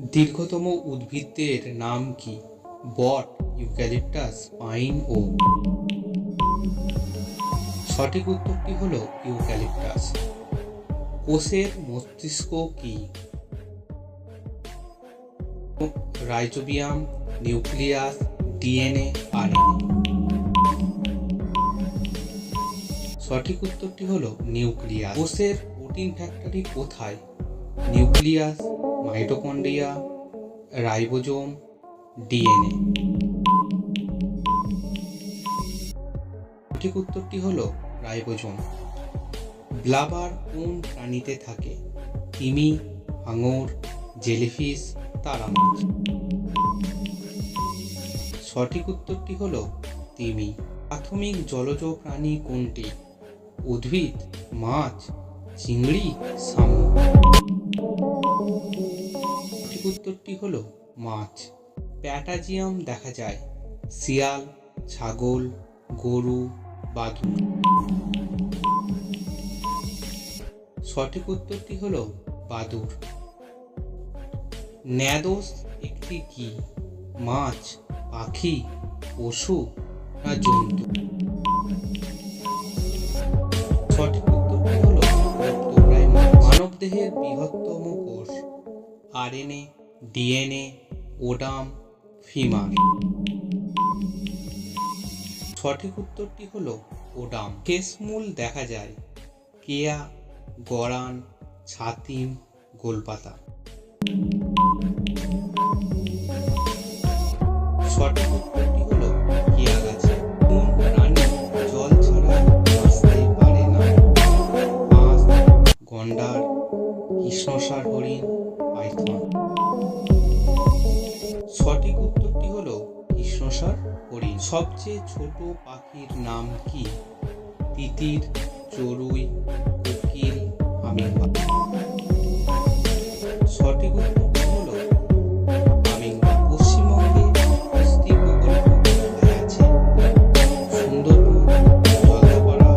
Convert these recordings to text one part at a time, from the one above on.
দীর্ঘতম উদ্ভিদের নাম কি? বট, ইউক্যালিপটাস, পাইন ও। সঠিক উত্তরটি হলো ইউক্যালিপটাস। কোষের মস্তিষ্ক কি? রাইজোবিয়াম, নিউক্লিয়াস, ডিএনএ আর সঠিক উত্তরটি হলো নিউক্লিয়াস। কোষের প্রোটিন ফ্যাক্টরি কোথায়? Nucleus, mitochondria, ribosome, DNA. সঠিক উত্তরটি হলো রাইবোজোম। ব্লাবার কোন প্রাণীতে থাকে? তিমি, হাঙর, জেলিফিশ তারা মাছ সঠিক উত্তরটি হল তিমি। প্রাথমিক জলজ প্রাণী কোনটি? উদ্ভিদ, মাছ, চিংড়ি শামুক উত্তরটি হলো মাছ। প্যাটাজিয়াম দেখা যায় শিয়াল, ছাগল, গরু, বাদুড়। সঠিক উত্তরটি হলো বাদুড়। ন্যাদোস একটি কি? মাছ, পাখি, পশু না জন্তু? সঠিক উত্তরটি হলো মানব দেহের বৃহত্তম কোষ। আরএনএ ডিএনএ ওডাম ফিমার সঠিক উত্তরটি হল ওডাম। কেশমূল দেখা যায় কেয়া গড়ান ছাতিম গোলপাতা। হরিণ সবচেয়ে ছোট পাখির নাম কি? তিতির, চড়ুই, কোকিল হামিংবার্ড সঠিক উত্তরটি হলো? পশ্চিমবঙ্গে আছে। জলদাপাড়া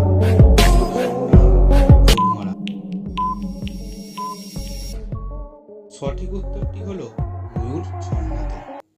সঠিক উত্তরটি হলো